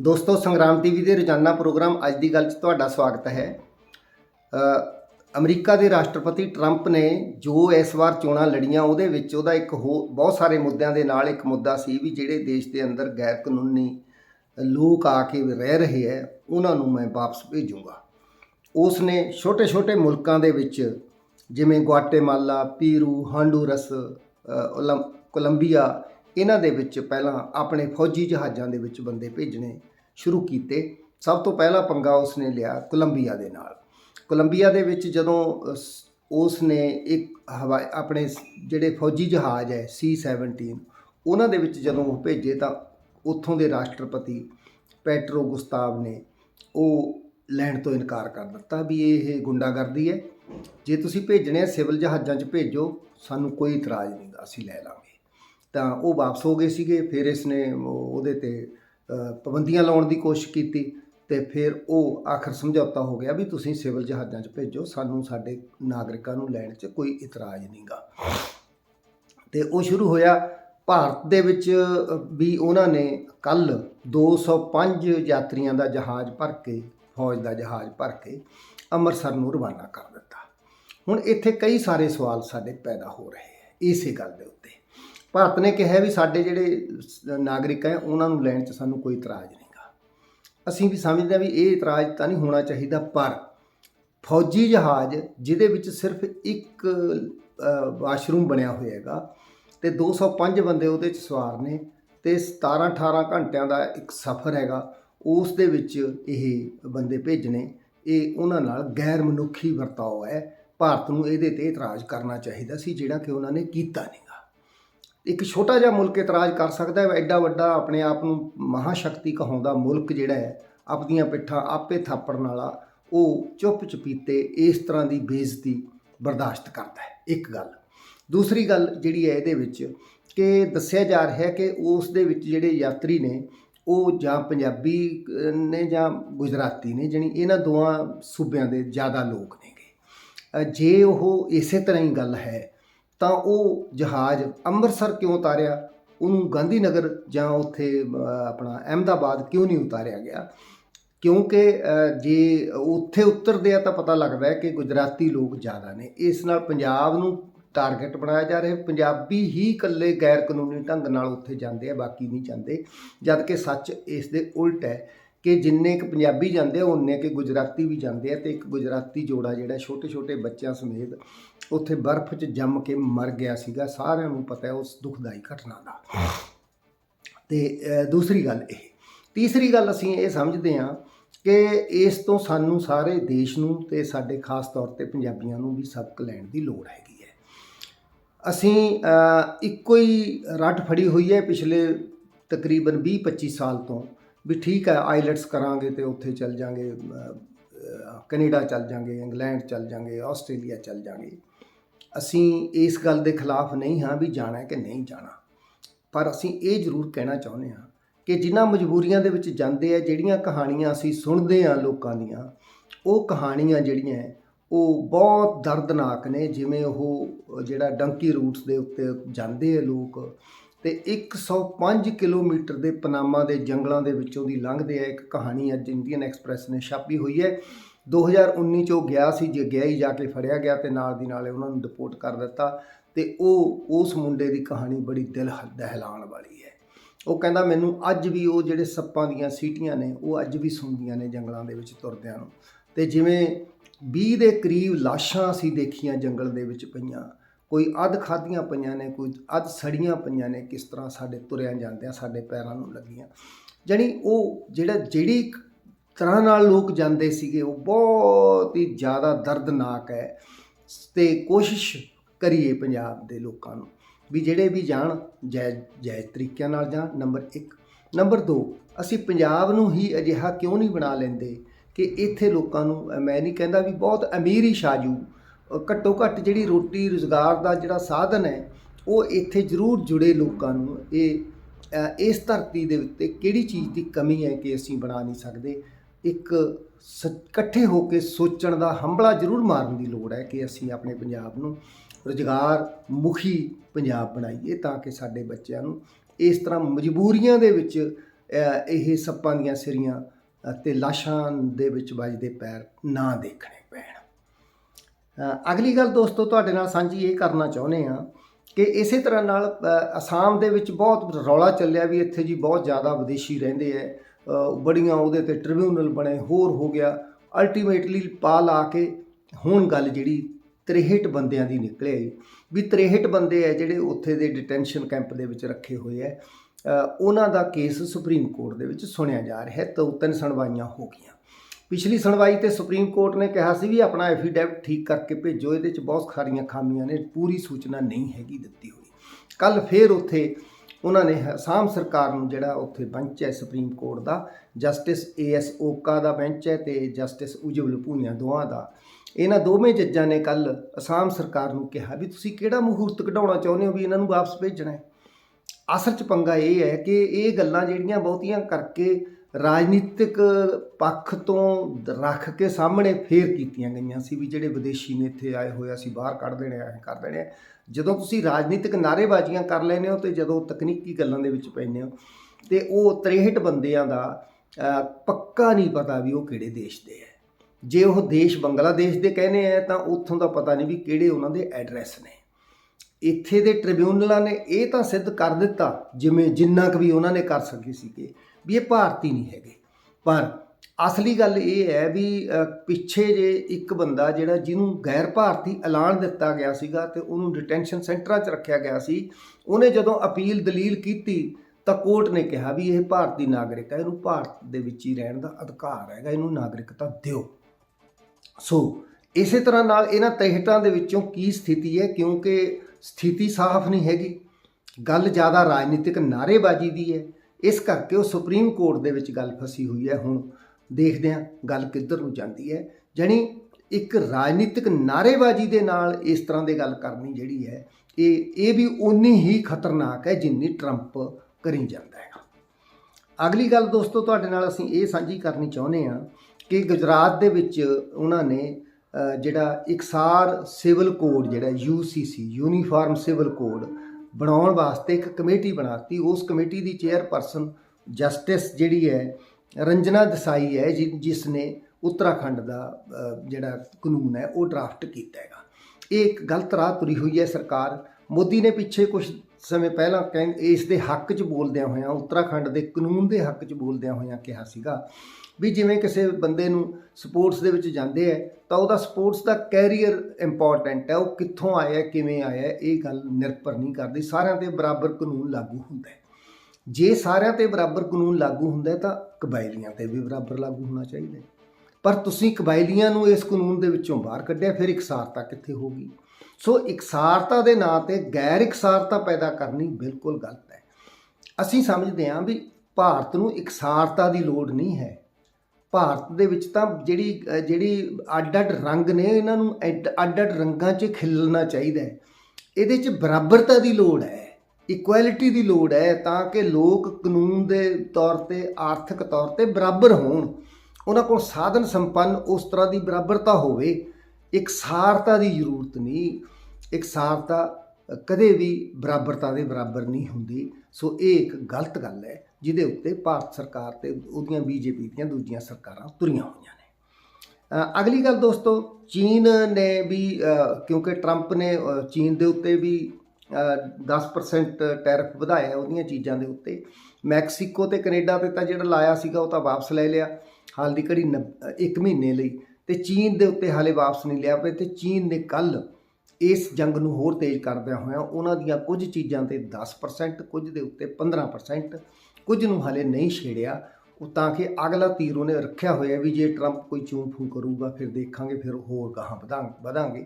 ਦੋਸਤੋ ਸੰਗਰਾਮ ਟੀਵੀ ਦੇ ਰੋਜ਼ਾਨਾ ਪ੍ਰੋਗਰਾਮ ਅੱਜ ਦੀ ਗੱਲ 'ਚ ਤੁਹਾਡਾ ਸਵਾਗਤ ਹੈ। ਅਮਰੀਕਾ ਦੇ ਰਾਸ਼ਟਰਪਤੀ ਟਰੰਪ ਨੇ ਜੋ ਇਸ ਵਾਰ ਚੋਣਾਂ ਲੜੀਆਂ ਉਹਦੇ ਵਿੱਚ ਉਹਦਾ ਇੱਕ ਹੋ ਬਹੁਤ ਸਾਰੇ ਮੁੱਦਿਆਂ ਦੇ ਨਾਲ ਇੱਕ ਮੁੱਦਾ ਸੀ ਵੀ ਜਿਹੜੇ ਦੇਸ਼ ਦੇ ਅੰਦਰ ਗੈਰ ਕਾਨੂੰਨੀ ਲੋਕ ਆ ਕੇ ਰਹਿ ਰਹੇ ਹੈ ਉਹਨਾਂ ਨੂੰ ਮੈਂ ਵਾਪਸ ਭੇਜੂੰਗਾ। ਉਸ ਨੇ ਛੋਟੇ-ਛੋਟੇ ਮੁਲਕਾਂ ਦੇ ਵਿੱਚ ਜਿਵੇਂ ਗੁਆਟੇਮਾਲਾ ਪੀਰੂ ਹਾਂਡੂਰਸ ਅ, ਕੋਲੰਬੀਆ ਇਹਨਾਂ ਦੇ ਵਿੱਚ ਪਹਿਲਾਂ ਆਪਣੇ ਫੌਜੀ ਜਹਾਜ਼ਾਂ ਦੇ ਵਿੱਚ ਬੰਦੇ ਭੇਜਣੇ ਸ਼ੁਰੂ ਕੀਤੇ। ਸਭ ਤੋਂ ਪਹਿਲਾ ਪੰਗਾ ਉਸ ਨੇ ਲਿਆ ਕੋਲੰਬੀਆ ਦੇ ਨਾਲ। ਕੋਲੰਬੀਆ ਦੇ ਵਿੱਚ ਜਦੋਂ ਅਸ- ਉਸ ਨੇ ਇੱਕ ਹਵਾ ਆਪਣੇ ਜਿਹੜੇ ਫੌਜੀ ਜਹਾਜ਼ ਹੈ C17 ਉਹਨਾਂ ਦੇ ਵਿੱਚ ਜਦੋਂ ਉਹ ਭੇਜੇ ਤਾਂ ਉੱਥੋਂ ਦੇ ਰਾਸ਼ਟਰਪਤੀ ਪੈਟਰੋ ਗੁਸਤਾਵ ਨੇ ਉਹ ਲੈਣ ਤੋਂ ਇਨਕਾਰ ਕਰ ਦਿੱਤਾ ਵੀ ਇਹ ਗੁੰਡਾਗਰਦੀ ਹੈ। ਜੇ ਤੁਸੀਂ ਭੇਜਣੇ ਆ, ਸਿਵਲ ਜਹਾਜ਼ਾਂ 'ਚ ਭੇਜੋ, ਸਾਨੂੰ ਕੋਈ ਇਤਰਾਜ਼ ਨਹੀਂ ਅਸੀਂ ਲੈ ਲਾਂਗੇ। ਤਾਂ ਉਹ ਵਾਪਸ ਹੋ ਗਏ ਸੀਗੇ, ਫਿਰ ਇਸ ਨੇ ਉਹਦੇ ਤੇ ਪਾਬੰਦੀਆਂ ਲਾਉਣ ਦੀ ਕੋਸ਼ਿਸ਼ ਕੀਤੀ ਤੇ ਫਿਰ ਉਹ ਆਖਰ ਸਮਝੌਤਾ ਹੋ ਗਿਆ ਵੀ ਤੁਸੀਂ ਸਿਵਲ ਜਹਾਜ਼ਾਂ 'ਚ ਭੇਜੋ, ਸਾਨੂੰ ਸਾਡੇ ਨਾਗਰਿਕਾਂ ਨੂੰ ਲੈਣ 'ਚ ਕੋਈ ਇਤਰਾਜ਼ ਨਹੀਂਗਾ। ਤੇ ਉਹ ਸ਼ੁਰੂ ਹੋਇਆ ਭਾਰਤ ਦੇ ਵਿੱਚ ਵੀ ਉਹਨਾਂ ਨੇ ਕੱਲ 205 ਯਾਤਰੀਆਂ ਦਾ ਜਹਾਜ਼ ਭਰ ਕੇ, ਫੌਜ ਦਾ ਜਹਾਜ਼ ਭਰ ਕੇ ਅੰਮ੍ਰਿਤਸਰ ਨੂੰ ਰਵਾਨਾ ਕਰ ਦਿੱਤਾ। ਹੁਣ ਇੱਥੇ ਕਈ ਸਾਰੇ ਸਵਾਲ ਸਾਡੇ ਪੈਦਾ ਹੋ ਰਹੇ ਹੈ, ਇਸੇ ਗੱਲ ਦੇ ਉੱਤੇ। ਭਾਰਤ ਨੇ ਕਿਹਾ ਵੀ ਸਾਡੇ ਜਿਹੜੇ ਸ- ਨਾਗਰਿਕ ਹੈ, ਉਹਨਾਂ ਨੂੰ ਲੈਣ 'ਚ ਸਾਨੂੰ ਕੋਈ ਇਤਰਾਜ਼ ਨਹੀਂਗਾ ਅਸੀਂ ਵੀ ਸਮਝਦੇ ਹਾਂ ਵੀ ਇਹ ਇਤਰਾਜ਼ ਤਾਂ ਨਹੀਂ ਹੋਣਾ ਚਾਹੀਦਾ, ਪਰ ਫੌਜੀ ਜਹਾਜ਼, ਜਿਹਦੇ ਵਿੱਚ ਸਿਰਫ ਇੱਕ ਵਾਸ਼ਰੂਮ ਬਣਿਆ ਹੋਇਆ ਹੈਗਾ ਤੇ 205 ਬੰਦੇ ਉਹਦੇ 'ਚ ਸਵਾਰ ਨੇ ਤੇ 17 18 ਘੰਟਿਆਂ ਦਾ ਇੱਕ ਸਫ਼ਰ ਹੈਗਾ, ਉਸ ਦੇ ਵਿੱਚ ਇਹ ਬੰਦੇ ਭੇਜਣੇ ਇਹ ਉਹਨਾਂ ਨਾਲ ਗੈਰ ਮਨੁੱਖੀ ਵਰਤਾਓ ਹੈ। ਭਾਰਤ ਨੂੰ ਇਹਦੇ ਤੇ ਇਤਰਾਜ਼ ਕਰਨਾ ਚਾਹੀਦਾ ਸੀ, ਜਿਹੜਾ ਕਿ ਉਹਨਾਂ ਨੇ ਕੀਤਾ ਨਹੀਂਗਾ ਇੱਕ ਛੋਟਾ ਜਿਹਾ ਮੁਲਕ ਇਤਰਾਜ਼ ਕਰ ਸਕਦਾ ਹੈ, ਐਡਾ ਵੱਡਾ ਆਪਣੇ ਆਪ ਨੂੰ ਮਹਾਸ਼ਕਤੀ ਕਹਾਉਂਦਾ ਮੁਲਕ ਜਿਹੜਾ ਹੈ, ਆਪਦੀਆਂ ਪਿੱਠਾਂ ਆਪੇ ਥਾਪੜਨ ਵਾਲਾ, ਉਹ ਚੁੱਪ ਚੁਪੀਤੇ ਇਸ ਤਰ੍ਹਾਂ ਦੀ ਬੇਇੱਜ਼ਤੀ ਬਰਦਾਸ਼ਤ ਕਰਦਾ ਹੈ, ਇੱਕ ਗੱਲ। ਦੂਸਰੀ ਗੱਲ ਜਿਹੜੀ ਹੈ ਇਹਦੇ ਵਿੱਚ ਕਿ ਦੱਸਿਆ ਜਾ ਰਿਹਾ ਹੈ ਕਿ ਉਸ ਦੇ ਵਿੱਚ ਜਿਹੜੇ ਯਾਤਰੀ ਨੇ, ਉਹ ਜਾਂ ਪੰਜਾਬੀ ਨੇ ਜਾਂ ਗੁਜਰਾਤੀ ਨੇ, ਜਾਣੀ ਇਹਨਾਂ ਦੋਵਾਂ ਸੂਬਿਆਂ ਦੇ ਜ਼ਿਆਦਾ ਲੋਕ ਨੇਗੇ। ਜੇ ਉਹ ਇਸੇ ਤਰ੍ਹਾਂ ਹੀ ਗੱਲ ਹੈ ਤਾਂ ਉਹ ਜਹਾਜ਼ ਅੰਮ੍ਰਿਤਸਰ ਕਿਉਂ ਉਤਾਰਿਆ? ਉਹਨੂੰ ਗਾਂਧੀ ਨਗਰ ਜਾਂ ਉੱਥੇ ਆਪਣਾ ਅਹਿਮਦਾਬਾਦ ਕਿਉਂ ਨਹੀਂ ਉਤਾਰਿਆ ਗਿਆ? ਕਿਉਂਕਿ ਜੇ ਉੱਥੇ ਉਤਰਦੇ ਆ ਤਾਂ ਪਤਾ ਲੱਗਦਾ ਹੈ ਕਿ ਗੁਜਰਾਤੀ ਲੋਕ ਜ਼ਿਆਦਾ ਨੇ। ਇਸ ਨਾਲ ਪੰਜਾਬ ਨੂੰ ਟਾਰਗੇਟ ਬਣਾਇਆ ਜਾ ਰਿਹਾ ਪੰਜਾਬੀ ਹੀ ਇਕੱਲੇ ਗੈਰ ਕਾਨੂੰਨੀ ਢੰਗ ਨਾਲ ਉੱਥੇ ਜਾਂਦੇ ਆ, ਬਾਕੀ ਨਹੀਂ ਜਾਂਦੇ। ਜਦ ਕਿ ਸੱਚ ਇਸ ਦੇ ਉਲਟ ਹੈ ਕਿ ਜਿੰਨੇ ਕੁ ਪੰਜਾਬੀ ਜਾਂਦੇ ਆ ਉਨੇ ਕਿ ਗੁਜਰਾਤੀ ਵੀ ਜਾਂਦੇ ਆ ਤੇ ਇੱਕ ਗੁਜਰਾਤੀ ਜੋੜਾ ਜਿਹੜਾ ਛੋਟੇ ਛੋਟੇ ਬੱਚਿਆਂ ਸਮੇਤ ਉੱਥੇ ਬਰਫ਼ 'ਚ ਜੰਮ ਕੇ ਮਰ ਗਿਆ ਸੀਗਾ। ਸਾਰਿਆਂ ਨੂੰ ਪਤਾ ਹੈ ਉਸ ਦੁਖਦਾਈ ਘਟਨਾ ਦਾ। ਤੇ ਦੂਸਰੀ ਗੱਲ ਇਹ। ਤੀਸਰੀ ਗੱਲ ਅਸੀਂ ਇਹ ਸਮਝਦੇ ਹਾਂ ਕਿ ਇਸ ਤੋਂ ਸਾਨੂੰ ਸਾਰੇ ਦੇਸ਼ ਨੂੰ ਤੇ ਸਾਡੇ ਖਾਸ ਤੌਰ ਤੇ ਪੰਜਾਬੀਆਂ ਨੂੰ ਵੀ ਸਬਕ ਲੈਣ ਦੀ ਲੋੜ ਹੈਗੀ ਹੈ। ਅਸੀਂ ਇੱਕੋ ਹੀ ਰੱਟ ਫੜੀ ਹੋਈ ਹੈ ਪਿਛਲੇ ਤਕਰੀਬਨ 20-25 ਸਾਲ ਤੋਂ। ਵੀ ਠੀਕ ਹੈ, ਆਈਲੈਟਸ ਕਰਾਂਗੇ ਤੇ ਉੱਥੇ ਚੱਲ ਜਾਾਂਗੇ ਕੈਨੇਡਾ ਚੱਲ ਜਾਾਂਗੇ, ਇੰਗਲੈਂਡ ਚੱਲ ਜਾਾਂਗੇ, ਆਸਟ੍ਰੇਲੀਆ ਚੱਲ ਜਾਾਂਗੇ। ਅਸੀਂ ਇਸ ਗੱਲ ਦੇ ਖਿਲਾਫ ਨਹੀਂ ਹਾਂ ਵੀ ਜਾਣਾ ਕਿ ਨਹੀਂ ਜਾਣਾ। ਪਰ ਅਸੀਂ ਇਹ ਜ਼ਰੂਰ ਕਹਿਣਾ ਚਾਹੁੰਦੇ ਹਾਂ ਕਿ ਜਿਨ੍ਹਾਂ ਮਜਬੂਰੀਆਂ ਦੇ ਵਿੱਚ ਜਾਂਦੇ ਆ, ਜਿਹੜੀਆਂ ਕਹਾਣੀਆਂ ਅਸੀਂ ਸੁਣਦੇ ਆ ਲੋਕਾਂ ਦੀਆਂ, ਉਹ ਕਹਾਣੀਆਂ ਜਿਹੜੀਆਂ ਉਹ ਬਹੁਤ ਦਰਦਨਾਕ ਨੇ। ਜਿਵੇਂ ਉਹ ਜਿਹੜਾ ਡੰਕੀ ਰੂਟਸ ਦੇ ਉੱਤੇ ਜਾਂਦੇ ਆ ਲੋਕ ਤੇ 105 ਕਿਲੋਮੀਟਰ ਦੇ ਪਨਾਮਾ ਦੇ ਜੰਗਲਾਂ ਦੇ ਵਿੱਚੋਂ ਦੀ ਲੰਘਦੇ ਆ ਇੱਕ ਕਹਾਣੀ ਅੱਜ ਇੰਡੀਅਨ ਐਕਸਪ੍ਰੈਸ ਨੇ ਛਾਪੀ ਹੋਈ ਹੈ। 2019 ਚ ਉਹ ਗਿਆ ਸੀ, ਜੇ ਗਿਆ ਹੀ ਜਾ ਕੇ ਫੜਿਆ ਗਿਆ ਤੇ ਨਾਲ ਦੀ ਨਾਲ ਉਹਨਾਂ ਨੂੰ ਡਿਪੋਰਟ ਕਰ ਦਿੱਤਾ ਤੇ ਉਹ, ਉਸ ਮੁੰਡੇ ਦੀ ਕਹਾਣੀ ਬੜੀ ਦਿਲ ਹ- ਦਹਿਲਾਣ ਵਾਲੀ ਹੈ। ਉਹ ਕਹਿੰਦਾ, ਮੈਨੂੰ ਅੱਜ ਵੀ ਉਹ ਜਿਹੜੇ ਸੱਪਾਂ ਦੀਆਂ ਸੀਟੀਆਂ ਨੇ, ਉਹ ਅੱਜ ਵੀ ਸੁਣਦੀਆਂ ਨੇ ਜੰਗਲਾਂ ਦੇ ਵਿੱਚ ਤੁਰਦਿਆਂ ਨੂੰ। ਤੇ ਜਿਵੇਂ 20 ਦੇ ਕਰੀਬ ਲਾਸ਼ਾਂ ਅਸੀਂ ਦੇਖੀਆਂ ਜੰਗਲ ਦੇ ਵਿੱਚ ਪਈਆਂ ਕੋਈ ਅੱਧ ਖਾਧੀਆਂ ਪਈਆਂ ਨੇ, ਕੋਈ ਅੱਧ ਸੜੀਆਂ ਪਈਆਂ ਨੇ, ਕਿਸ ਤਰ੍ਹਾਂ ਸਾਡੇ ਤੁਰਿਆਂ ਜਾਂਦਿਆਂ ਸਾਡੇ ਪੈਰਾਂ ਨੂੰ ਲੱਗੀਆਂ। ਜਾਣੀ ਉਹ ਜਿਹੜਾ, ਜਿਹੜੀ ਤਰ੍ਹਾਂ ਨਾਲ ਲੋਕ ਜਾਂਦੇ ਸੀਗੇ, ਉਹ ਬਹੁਤ ਹੀ ਜ਼ਿਆਦਾ ਦਰਦਨਾਕ ਹੈ। ਤੇ ਕੋਸ਼ਿਸ਼ ਕਰੀਏ ਪੰਜਾਬ ਦੇ ਲੋਕਾਂ ਨੂੰ ਵੀ ਜਿਹੜੇ ਵੀ ਜਾਣ ਜਾਇਜ਼ ਜਾਇਜ਼ ਤਰੀਕਿਆਂ ਨਾਲ ਜਾਣ, ਨੰਬਰ 1 ਨੰਬਰ 2 ਅਸੀਂ ਪੰਜਾਬ ਨੂੰ ਹੀ ਅਜਿਹਾ ਕਿਉਂ ਨਹੀਂ ਬਣਾ ਲੈਂਦੇ ਕਿ ਇੱਥੇ ਲੋਕਾਂ ਨੂੰ, ਮੈਂ ਨਹੀਂ ਕਹਿੰਦਾ ਵੀ ਬਹੁਤ ਅਮੀਰ ਹੀ ਸਾਜੂ ਘੱਟੋ ਘੱਟ ਜਿਹੜੀ ਰੋਟੀ ਰੁਜ਼ਗਾਰ ਦਾ ਜਿਹੜਾ ਸਾਧਨ ਹੈ ਉਹ ਇੱਥੇ ਜ਼ਰੂਰ ਜੁੜੇ ਲੋਕਾਂ ਨੂੰ। ਇਹ ਇਸ ਧਰਤੀ ਦੇ ਉੱਤੇ ਕਿਹੜੀ ਚੀਜ਼ ਦੀ ਕਮੀ ਹੈ ਕਿ ਅਸੀਂ ਬਣਾ ਨਹੀਂ ਸਕਦੇ? ਇੱਕ ਸ- ਇਕੱਠੇ ਹੋ ਕੇ ਸੋਚਣ ਦਾ ਹੰਬਲਾ ਜ਼ਰੂਰ ਮਾਰਨ ਦੀ ਲੋੜ ਹੈ ਕਿ ਅਸੀਂ ਆਪਣੇ ਪੰਜਾਬ ਨੂੰ ਰੁਜ਼ਗਾਰ ਮੁਖੀ ਪੰਜਾਬ ਬਣਾਈਏ ਤਾਂ ਕਿ ਸਾਡੇ ਬੱਚਿਆਂ ਨੂੰ ਇਸ ਤਰ੍ਹਾਂ ਮਜਬੂਰੀਆਂ ਦੇ ਵਿੱਚ ਇਹ ਸੱਪਾਂ ਦੀਆਂ ਸਿਰੀਆਂ ਅ, ਤੇ ਲਾਸ਼ਾਂ ਦੇ ਵਿੱਚ ਵੱਜਦੇ ਪੈਰ ਨਾ ਦੇਖਣੇ। ਅਗਲੀ ਗੱਲ ਦੋਸਤੋ, ਤੁਹਾਡੇ ਨਾਲ ਸਾਂਝੀ ਇਹ ਕਰਨਾ ਚਾਹੁੰਦੇ ਆ ਕਿ ਇਸੇ ਤਰ੍ਹਾਂ ਨਾਲ ਅਸਾਮ ਦੇ ਵਿੱਚ ਬਹੁਤ ਰੌਲਾ ਚੱਲਿਆ ਵੀ ਇੱਥੇ ਜੀ ਬਹੁਤ ਜ਼ਿਆਦਾ ਵਿਦੇਸ਼ੀ ਰਹਿੰਦੇ ਐ। ਬੜੀਆਂ ਉਹਦੇ ਤੇ ਟ੍ਰਿਬਿਊਨਲ ਬਣੇ, ਹੋਰ ਹੋ ਗਿਆ। ਅਲਟੀਮੇਟਲੀ ਪਾ ਲਾ ਕੇ ਹੁਣ ਗੱਲ ਜਿਹੜੀ 63 ਬੰਦਿਆਂ ਦੀ ਨਿਕਲੇ ਆਈ ਵੀ 63 ਬੰਦੇ ਐ ਜਿਹੜੇ ਉੱਥੇ ਦੇ ਡਿਟੈਂਸ਼ਨ ਕੈਂਪ ਦੇ ਵਿੱਚ ਰੱਖੇ ਹੋਏ ਐ। ਉਹਨਾਂ ਦਾ ਕੇਸ ਸੁਪਰੀਮ ਕੋਰਟ ਦੇ ਵਿੱਚ ਸੁਣਿਆ ਜਾ ਰਿਹਾ ਹੈ ਤਾਂ ਤਿੰਨ ਸੁਣਵਾਈਆਂ ਹੋ ਗਈਆਂ। ਪਿਛਲੀ ਸੁਣਵਾਈ ਤੇ ਸੁਪਰੀਮ ਕੋਰਟ ਨੇ ਕਿਹਾ ਸੀ ਵੀ ਆਪਣਾ ਐਫੀਡੈਵਿਟ ਠੀਕ ਕਰਕੇ ਭੇਜੋ, ਇਹਦੇ 'ਚ ਬਹੁਤ ਸਾਰੀਆਂ ਖਾਮੀਆਂ ਨੇ, ਪੂਰੀ ਸੂਚਨਾ ਨਹੀਂ ਹੈਗੀ ਦਿੱਤੀ ਹੋਈ ਕੱਲ ਫੇਰ ਉੱਥੇ ਉਹਨਾਂ ਨੇ ਅਸਾਮ ਸਰਕਾਰ ਨੂੰ ਜਿਹੜਾ ਉੱਥੇ ਬੈਂਚ ਹੈ supreme court the, justice A A S Oka the bench ਹੈ ਤੇ ਜਸਟਿਸ ਉਜਵਲ ਭੂਨੀਆ ਦੋਵਾਂ ਦਾ। ਇਹਨਾਂ ਦੋਵੇਂ ਜੱਜਾਂ ਨੇ ਕੱਲ ਅਸਾਮ ਸਰਕਾਰ ਨੂੰ ਕਿਹਾ ਵੀ ਤੁਸੀਂ ਕਿਹੜਾ ਮੁਹੂਰਤ ਕਢਾਉਣਾ ਚਾਹੁੰਦੇ ਹੋ ਵੀ ਇਹਨਾਂ ਨੂੰ ਵਾਪਸ ਭੇਜਣਾ ਹੈ? ਅਸਲ 'ਚ ਪੰਗਾ ਇਹ ਹੈ ਕਿ ਇਹ ਗੱਲਾਂ ਜਿਹੜੀਆਂ ਬਹੁਤੀਆਂ ਕਰਕੇ ਰਾਜਨੀਤਿਕ ਪੱਖ ਤੋਂ ਰੱਖ ਕੇ ਸਾਹਮਣੇ ਫੇਰ ਕੀਤੀਆਂ ਗਈਆਂ ਸੀ ਵੀ ਜਿਹੜੇ ਵਿਦੇਸ਼ੀ ਨੇ ਇੱਥੇ ਆਏ ਹੋਏ ਅਸੀਂ ਬਾਹਰ ਕੱਢ ਦੇਣੇ ਆ ਕਰ ਦੇਣੇ ਆ। ਜਦੋਂ ਤੁਸੀਂ ਰਾਜਨੀਤਿਕ ਨਾਅਰੇਬਾਜ਼ੀਆਂ ਕਰ ਲੈਂਦੇ ਹੋ ਤੇ ਜਦੋਂ ਤਕਨੀਕੀ ਗੱਲਾਂ ਦੇ ਵਿੱਚ ਪੈਂਦੇ ਹੋ ਤੇ ਉਹ 63 ਬੰਦਿਆਂ ਦਾ ਪੱਕਾ ਨਹੀਂ ਪਤਾ ਵੀ ਉਹ ਕਿਹੜੇ ਦੇਸ਼ ਦੇ ਹੈ ਜੇ ਉਹ ਦੇਸ਼ ਬੰਗਲਾਦੇਸ਼ ਦੇ ਕਹਿੰਦੇ ਆ ਤਾਂ ਉੱਥੋਂ ਦਾ ਪਤਾ ਨਹੀਂ ਵੀ ਕਿਹੜੇ ਉਹਨਾਂ ਦੇ ਐਡਰੈਸ ਨੇ। ਇੱਥੇ ਦੇ ਟ੍ਰਿਬਿਊਨਲਾਂ ਨੇ ਇਹ ਤਾਂ ਸਿੱਧ ਕਰ ਦਿੱਤਾ, ਜਿਵੇਂ ਜਿੰਨਾ ਕੁ ਵੀ ਉਹਨਾਂ ਨੇ ਕਰ ਸਕੇ ਸੀਗੇ। ਵੀ ਇਹ ਭਾਰਤੀ ਨਹੀਂ ਹੈਗੇ। ਪਰ ਅਸਲੀ ਗੱਲ ਇਹ ਹੈ ਵੀ ਪਿੱਛੇ ਜੇ ਇੱਕ ਬੰਦਾ ਜਿਹੜਾ ਜਿਹਨੂੰ ਗੈਰ ਭਾਰਤੀ ਐਲਾਨ ਦਿੱਤਾ ਗਿਆ ਸੀਗਾ ਤੇ ਉਹਨੂੰ ਡਿਟੈਂਸ਼ਨ ਸੈਂਟਰਾਂ 'ਚ ਰੱਖਿਆ ਗਿਆ ਸੀ, ਉਹਨੇ ਜਦੋਂ ਅਪੀਲ ਦਲੀਲ ਕੀਤੀ ਤਾਂ ਕੋਰਟ ਨੇ ਕਿਹਾ ਵੀ ਇਹ ਭਾਰਤੀ ਨਾਗਰਿਕ ਹੈ, ਇਹਨੂੰ ਭਾਰਤ ਦੇ ਵਿੱਚ ਹੀ ਰਹਿਣ ਦਾ ਅਧਿਕਾਰ ਹੈਗਾ, ਇਹਨੂੰ ਨਾਗਰਿਕਤਾ ਦਿਓ। ਸੋ ਇਸੇ ਤਰ੍ਹਾਂ ਨਾਲ ਇਹਨਾਂ ਤਹਿਟਾਂ ਦੇ ਵਿੱਚੋਂ ਕੀ ਸਥਿਤੀ ਹੈ, ਕਿਉਂਕਿ ਸਥਿਤੀ ਸਾਫ਼ ਨਹੀਂ ਹੈਗੀ। ਗੱਲ ਜ਼ਿਆਦਾ ਰਾਜਨੀਤਿਕ ਨਾਅਰੇਬਾਜ਼ੀ ਦੀ ਹੈ। ਇਸ ਕਰਕੇ ਉਹ ਸੁਪਰੀਮ ਕੋਰਟ ਦੇ ਵਿੱਚ ਗੱਲ ਫਸੀ ਹੋਈ ਹੈ। ਹੁਣ ਦੇਖਦੇ ਹਾਂ ਗੱਲ ਕਿੱਧਰ ਨੂੰ ਜਾਂਦੀ ਹੈ। ਜਾਣੀ ਇੱਕ ਰਾਜਨੀਤਿਕ ਨਾਅਰੇਬਾਜ਼ੀ ਦੇ ਨਾਲ ਇਸ ਤਰ੍ਹਾਂ ਦੀ ਗੱਲ ਕਰਨੀ ਜਿਹੜੀ ਹੈ, ਇਹ ਇਹ ਵੀ ਉਨੀ ਹੀ ਖਤਰਨਾਕ ਹੈ ਜਿੰਨੀ ਟਰੰਪ ਕਰੀ ਜਾਂਦਾ ਹੈਗਾ ਅਗਲੀ ਗੱਲ ਦੋਸਤੋ, ਤੁਹਾਡੇ ਨਾਲ ਅਸੀਂ ਇਹ ਸਾਂਝੀ ਕਰਨੀ ਚਾਹੁੰਦੇ ਹਾਂ ਕਿ ਗੁਜਰਾਤ ਦੇ ਵਿੱਚ ਉਹਨਾਂ ਨੇ ਜਿਹੜਾ ਇਕਸਾਰ ਸਿਵਲ ਕੋਡ ਜਿਹੜਾ ਯੂਸੀਸੀ ਯੂਨੀਫਾਰਮ ਸਿਵਲ ਕੋਡ ਬਣਾਉਣ ਵਾਸਤੇ ਇੱਕ ਕਮੇਟੀ ਬਣਾਤੀ। ਉਸ ਕਮੇਟੀ ਦੀ ਚੇਅਰਪਰਸਨ ਜਸਟਿਸ ਜਿਹੜੀ ਹੈ, ਰੰਜਨਾ ਦਸਾਈ ਹੈ, ਜਿ- ਜਿਸ ਨੇ ਉੱਤਰਾਖੰਡ ਦਾ ਜਿਹੜਾ ਕਾਨੂੰਨ ਹੈ, ਉਹ ਡਰਾਫਟ ਕੀਤਾ ਹੈਗਾ। ਇਹ ਇੱਕ ਗਲਤ ਰਾਹ ਤੁਰੀ ਹੋਈ ਹੈ ਸਰਕਾਰ। ਮੋਦੀ ਨੇ ਪਿੱਛੇ ਕੁਝ ਸਮੇਂ ਪਹਿਲਾਂ ਕਹਿੰ, ਇਸ ਦੇ ਹੱਕ 'ਚ ਬੋਲਦਿਆਂ ਹੋਇਆਂ, ਉੱਤਰਾਖੰਡ ਦੇ ਕਾਨੂੰਨ ਦੇ ਹੱਕ 'ਚ ਬੋਲਦਿਆਂ ਹੋਇਆਂ ਕਿਹਾ ਸੀਗਾ ਵੀ ਜਿਵੇਂ ਕਿਸੇ ਬੰਦੇ ਨੂੰ ਸਪੋਰਟਸ ਦੇ ਵਿੱਚ ਜਾਂਦੇ ਹੈ ਤਾਂ ਉਹਦਾ ਸਪੋਰਟਸ ਦਾ ਕੈਰੀਅਰ ਇੰਪੋਰਟੈਂਟ ਹੈ, ਉਹ ਕਿੱਥੋਂ ਆਇਆ, ਕਿਵੇਂ ਆਇਆ, ਇਹ ਗੱਲ ਨਿਰਭਰ ਨਹੀਂ ਕਰਦੀ, ਸਾਰਿਆਂ ਤੇ ਬਰਾਬਰ ਕਾਨੂੰਨ ਲਾਗੂ ਹੁੰਦਾ ਹੈ। ਜੇ ਸਾਰਿਆਂ ਤੇ ਬਰਾਬਰ ਕਾਨੂੰਨ ਲਾਗੂ ਹੁੰਦਾ ਤਾਂ ਕਬਾਇਲੀਆਂ ਤੇ ਵੀ ਬਰਾਬਰ ਲਾਗੂ ਹੋਣਾ ਚਾਹੀਦਾ ਪਰ ਤੁਸੀਂ ਕਬਾਇਲੀਆਂ ਨੂੰ ਇਸ ਕਾਨੂੰਨ ਦੇ ਵਿੱਚੋਂ ਬਾਹਰ ਕੱਢਿਆ, ਫਿਰ ਇਕਸਾਰਤਾ ਕਿੱਥੇ ਹੋਗੀ ਸੋ ਇਕਸਾਰਤਾ ਦੇ ਨਾਂ ਤੇ ਗੈਰ ਇਕਸਾਰਤਾ ਪੈਦਾ ਕਰਨੀ ਬਿਲਕੁਲ ਗਲਤ ਹੈ। ਅਸੀਂ ਸਮਝਦੇ ਹਾਂ ਵੀ ਭਾਰਤ ਨੂੰ ਇਕਸਾਰਤਾ ਦੀ ਲੋੜ ਨਹੀਂ ਹੈ। ਭਾਰਤ ਦੇ ਵਿੱਚ ਤਾਂ ਜਿਹੜੀ ਜਿਹੜੀ ਅੱਡ-ਅੱਡ ਰੰਗ ਨੇ, ਇਹਨਾਂ ਨੂੰ ਅੱਡ- ਅੱਡ-ਅੱਡ ਰੰਗਾਂ 'ਚ ਖਿਲਣਾ ਚਾਹੀਦਾ ਹੈ। ਇਹਦੇ 'ਚ ਬਰਾਬਰਤਾ ਦੀ ਲੋੜ ਹੈ ਇਕੁਐਲਿਟੀ ਦੀ ਲੋੜ ਹੈ, ਤਾਂ ਕਿ ਲੋਕ ਕਾਨੂੰਨ ਦੇ ਤੌਰ ਤੇ, ਆਰਥਿਕ ਤੌਰ ਤੇ ਬਰਾਬਰ ਹੋਣ। ਉਹਨਾਂ ਕੋਲ ਸਾਧਨ ਸੰਪੰਨ ਉਸ ਤਰ੍ਹਾਂ ਦੀ ਬਰਾਬਰਤਾ ਹੋਵੇ ਇਕਸਾਰਤਾ ਦੀ ਜ਼ਰੂਰਤ ਨਹੀਂ ਇਕਸਾਰਤਾ ਕਦੇ ਵੀ ਬਰਾਬਰਤਾ ਦੇ ਬਰਾਬਰ ਨਹੀਂ ਹੁੰਦੀ। ਸੋ ਇਹ ਇੱਕ ਗਲਤ ਗੱਲ ਹੈ। ਜਿਹਦੇ ਉੱਤੇ ਭਾਰਤ ਸਰਕਾਰ ਤੇ ਉਹਦੀਆਂ ਬੀਜੇਪੀ ਦੀਆਂ ਦੂਜੀਆਂ ਸਰਕਾਰਾਂ ਤੁਰੀਆਂ ਹੋਈਆਂ ਨੇ। ਅਗਲੀ ਗੱਲ ਦੋਸਤੋ ਚੀਨ ਨੇ ਵੀ ਕਿਉਂਕਿ ਟਰੰਪ ਨੇ ਚੀਨ ਦੇ ਉੱਤੇ ਵੀ ਅ, 10% ਟੈਰਿਫ ਵਧਾਇਆ ਉਹਦੀਆਂ ਚੀਜ਼ਾਂ ਦੇ ਉੱਤੇ। ਮੈਕਸੀਕੋ ਤੇ ਕੈਨੇਡਾ ਤੇ ਤਾਂ ਜਿਹੜਾ ਲਾਇਆ ਸੀਗਾ ਉਹ ਤਾਂ ਵਾਪਸ ਲੈ ਲਿਆ ਹਾਲ ਦੀ ਘੜੀ 1 ਮਹੀਨੇ ਲਈ। ਤੇ ਚੀਨ ਦੇ ਉੱਤੇ ਹਾਲੇ ਵਾਪਸ ਨਹੀਂ ਲਿਆ ਪਏ ਤੇ ਚੀਨ ਨੇ ਕੱਲ ਇਸ ਜੰਗ ਨੂੰ ਹੋਰ ਤੇਜ਼ ਕਰਦਿਆਂ ਹੋਇਆਂ ਉਹਨਾਂ ਦੀਆਂ ਕੁਝ ਚੀਜ਼ਾਂ ਤੇ 10% ਕੁਝ ਦੇ ਉੱਤੇ 15% ਕੁਝ ਨੂੰ ਹਾਲੇ ਨਹੀਂ ਛੇੜਿਆ। ਉਹ ਤਾਂ ਕਿ ਅਗਲਾ ਤੀਰ ਉਹਨੇ ਰੱਖਿਆ ਹੋਇਆ ਵੀ ਜੇ ਟਰੰਪ ਕੋਈ ਚੂੰ ਫੂ ਕਰੂਗਾ, ਫਿਰ ਦੇਖਾਂਗੇ, ਫਿਰ ਹੋਰ ਗਾਹਾਂ ਵਧਾਂ, ਵਧਾਂਗੇ।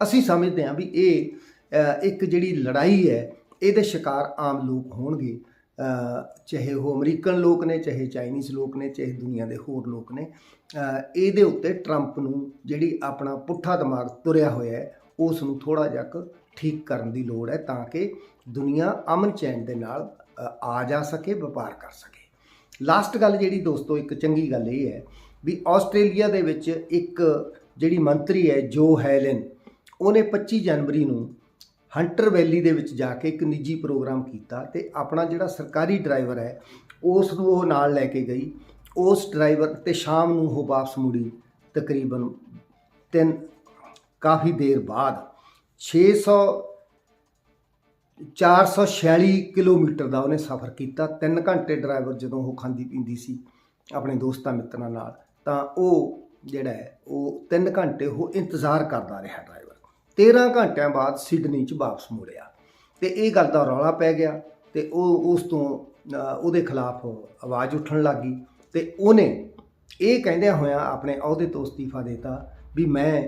ਅਸੀਂ ਸਮਝਦੇ ਹਾਂ ਵੀ ਇਹ ਇੱਕ ਜਿਹੜੀ ਲੜਾਈ ਹੈ, ਇਹਦੇ ਸ਼ਿਕਾਰ ਆਮ ਲੋਕ ਹੋਣਗੇ। ਚਾਹੇ ਉਹ ਅਮਰੀਕਨ ਲੋਕ ਨੇ, ਚਾਹੇ ਚਾਈਨੀਜ਼ ਲੋਕ ਨੇ, ਚਾਹੇ ਦੁਨੀਆ ਦੇ ਹੋਰ ਲੋਕ ਨੇ ਇਹਦੇ ਉੱਤੇ ਟਰੰਪ ਨੂੰ ਜਿਹੜੀ ਆਪਣਾ ਪੁੱਠਾ ਦਿਮਾਗ ਤੁਰਿਆ ਹੋਇਆ ਹੈ, ਉਸ ਨੂੰ ਥੋੜਾ ਜਿਹਾ ਠੀਕ ਕਰਨ ਦੀ ਲੋੜ ਹੈ ਤਾਂ ਕਿ ਦੁਨੀਆ ਅਮਨ ਚੈਨ ਦੇ ਨਾਲ ਆ ਜਾ ਸਕੇ, ਵਪਾਰ ਕਰ ਸਕੇ। ਲਾਸਟ ਗੱਲ ਜਿਹੜੀ ਦੋਸਤੋ, ਇੱਕ ਚੰਗੀ ਗੱਲ ਇਹ ਹੈ ਵੀ ਆਸਟ੍ਰੇਲੀਆ ਦੇ ਵਿੱਚ ਇੱਕ ਜਿਹੜੀ ਮੰਤਰੀ ਹੈ, ਜੋ ਹੈਲਨ, ਉਹਨੇ 25 ਜਨਵਰੀ ਨੂੰ ਹੰਟਰ ਵੈਲੀ ਦੇ ਵਿੱਚ ਜਾ ਕੇ ਇੱਕ ਨਿੱਜੀ ਪ੍ਰੋਗਰਾਮ ਕੀਤਾ ਤੇ ਆਪਣਾ ਜਿਹੜਾ ਸਰਕਾਰੀ ਡਰਾਈਵਰ ਹੈ, ਉਸ ਨੂੰ ਉਹ ਨਾਲ ਲੈ ਕੇ ਗਈ। ਉਸ ਡਰਾਈਵਰ ਤੇ ਸ਼ਾਮ ਨੂੰ ਉਹ ਵਾਪਸ ਮੁੜੀ ਤਕਰੀਬਨ ਤਿੰਨ, ਕਾਫੀ ਦੇਰ ਬਾਅਦ। 600 446 ਕਿਲੋਮੀਟਰ ਦਾ ਉਹਨੇ ਸਫ਼ਰ ਕੀਤਾ। 3 ਘੰਟੇ ਡਰਾਈਵਰ ਜਦੋਂ ਉਹ ਖਾਂਦੀ ਪੀਂਦੀ ਸੀ ਆਪਣੇ ਦੋਸਤਾਂ ਮਿੱਤਰਾਂ ਨਾਲ, ਤਾਂ ਉਹ ਜਿਹੜਾ ਹੈ, ਉਹ 3 ਘੰਟੇ ਉਹ ਇੰਤਜ਼ਾਰ ਕਰਦਾ ਰਿਹਾ ਡਰਾਈਵਰ 13 ਘੰਟਿਆਂ ਬਾਅਦ ਸਿਡਨੀ 'ਚ ਵਾਪਸ ਮੁੜਿਆ ਤੇ ਇਹ ਗੱਲ ਦਾ ਰੌਲਾ ਪੈ ਗਿਆ ਤੇ ਉਹ ਉਸ ਤੋਂ ਉਹਦੇ ਖਿਲਾਫ ਆਵਾਜ਼ ਉੱਠਣ ਲੱਗੀ ਤੇ ਉਹਨੇ ਇਹ ਕਹਿੰਦਿਆਂ ਹੋਇਆਂ ਆਪਣੇ ਅਹੁਦੇ ਤੋਂ ਅਸਤੀਫਾ ਦਿੱਤਾ ਵੀ ਮੈਂ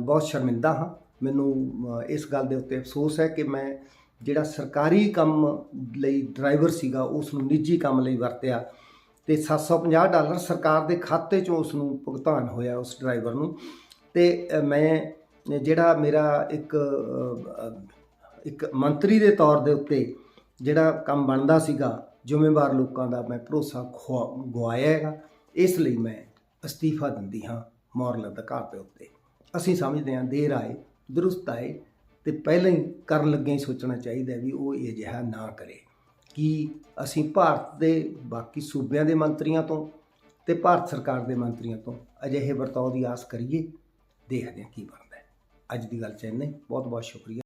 ਬਹੁਤ ਸ਼ਰਮਿੰਦਾ ਹਾਂ। ਮੈਨੂੰ ਇਸ ਗੱਲ ਦੇ ਉੱਤੇ ਅਫਸੋਸ ਹੈ ਕਿ ਮੈਂ ਜਿਹੜਾ ਸਰਕਾਰੀ ਕੰਮ ਲਈ ਡਰਾਈਵਰ ਸੀਗਾ ਉਸ ਨੂੰ ਨਿੱਜੀ ਕੰਮ ਲਈ ਵਰਤਿਆ ਤੇ 750 ਡਾਲਰ ਸਰਕਾਰ ਦੇ ਖਾਤੇ ਚੋਂ ਉਸ ਨੂੰ ਭੁਗਤਾਨ ਹੋਇਆ ਉਸ ਡਰਾਈਵਰ ਨੂੰ ਤੇ ਮੈਂ ਜਿਹੜਾ ਮੇਰਾ ਇੱਕ ਇੱਕ ਮੰਤਰੀ ਦੇ ਤੌਰ ਦੇ ਉੱਤੇ ਜਿਹੜਾ ਕੰਮ ਬਣਦਾ ਸੀਗਾ, ਜ਼ਿੰਮੇਵਾਰ ਲੋਕਾਂ ਦਾ ਮੈਂ ਭਰੋਸਾ ਖੁਆ- ਗਵਾਇਆ ਹੈਗਾ। ਇਸ ਲਈ ਮੈਂ ਅਸਤੀਫਾ ਦਿੰਦੀ ਹਾਂ ਮੋਰਲ ਅਧਿਕਾਰ ਦੇ ਉੱਤੇ। ਅਸੀਂ ਸਮਝਦੇ ਹਾਂ ਦੇਰ ਆਏ। ਦਰੁਸਤ ਆਏ ਤੇ ਪਹਿਲਾਂ ਹੀ ਕਰਨ ਲੱਗਿਆਂ ਹੀ ਸੋਚਣਾ ਚਾਹੀਦਾ ਵੀ ਉਹ ਇਹ ਅਜਿਹਾ ਨਾ ਕਰੇ। ਕਿ ਅਸੀਂ ਭਾਰਤ ਦੇ ਬਾਕੀ ਸੂਬਿਆਂ ਦੇ ਮੰਤਰੀਆਂ ਤੋਂ ਤੇ ਭਾਰਤ ਸਰਕਾਰ ਦੇ ਮੰਤਰੀਆਂ ਤੋਂ ਅਜਿਹੇ ਵਰਤਾਓ ਦੀ ਆਸ ਕਰੀਏ? ਦੇਖਦੇ ਹਾਂ ਕੀ ਬਣਦਾ ਹੈ। ਅੱਜ ਦੀ ਗੱਲ ਚ ਇੰਨਾ ਹੀ। ਬਹੁਤ ਬਹੁਤ ਸ਼ੁਕਰੀਆ।